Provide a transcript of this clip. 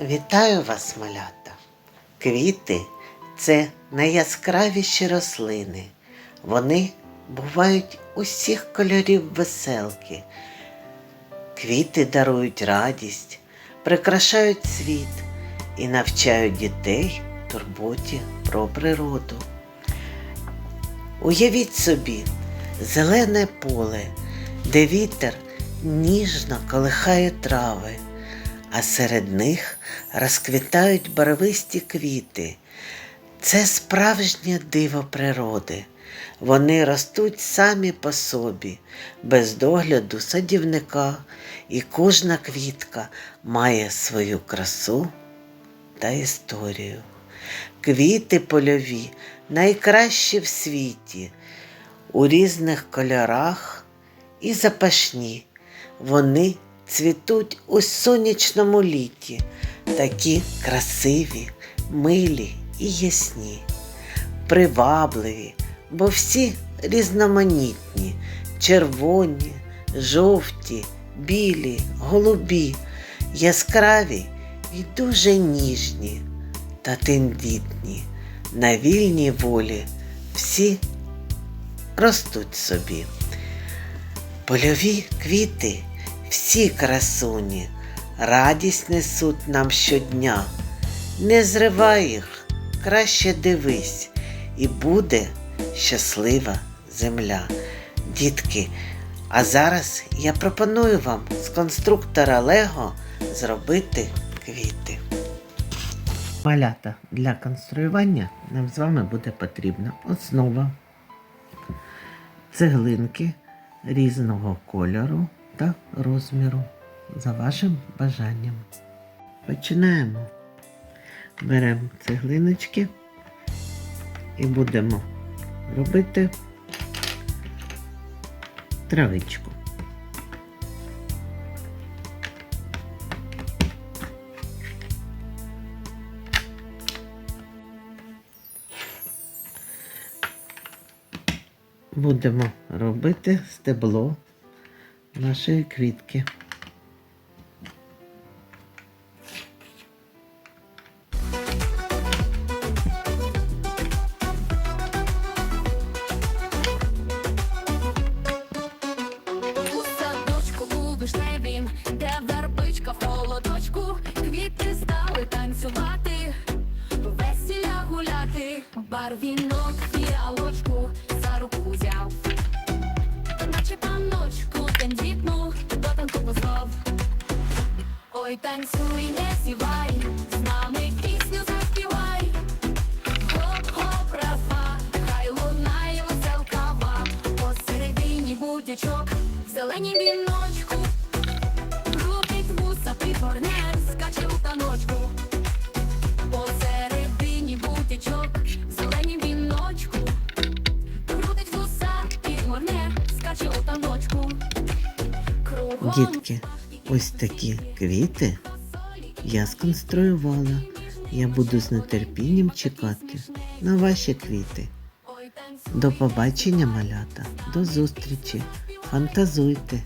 Вітаю вас, малята! Квіти це найяскравіші рослини. Вони бувають усіх кольорів веселки. Квіти дарують радість, прикрашають світ і навчають дітей турботі про природу. Уявіть собі зелене поле, де вітер ніжно колихає трави, а серед них розквітають барвисті квіти. Це справжнє диво природи. Вони ростуть самі по собі, без догляду садівника, і кожна квітка має свою красу та історію. Квіти польові найкращі в світі, у різних кольорах і запашні. Вони цвітуть у сонячному літі, такі красиві, милі і ясні, привабливі, бо всі різноманітні, червоні, жовті, білі, голубі, яскраві і дуже ніжні та тендітні. На вільній волі всі ростуть собі. Польові квіти, всі красуні, радість несуть нам щодня. Не зривай їх, краще дивись, і буде щаслива земля. Дітки, а зараз я пропоную вам з конструктора Лего зробити квіти. Малята для конструювання нам з вами буде потрібна основа, цеглинки різного кольору та розміру за вашим бажанням. Починаємо. Беремо цеглиночки і будемо робити травичку. Будемо робити стебло нашої квітки. У садочку у вишневім, де вербичка в холодочку, квіти стали танцювати, весіля гуляти, барвінок фіалочку за руку взяв, Ой, танцюй, не сівай, з нами пісню заспівай. Хоп-хоп, рафа, хай лунає веселкава, посередині будячок, в зеленій віночку, крутить вуса пригорне, скаче у таночку, посередині будячок, в зеленій віночку, крутить вуса пригорне, скаче у таночку. Дітки, ось такі квіти я сконструювала. Я буду з нетерпінням чекати на ваші квіти. До побачення, малята, до зустрічі. Фантазуйте.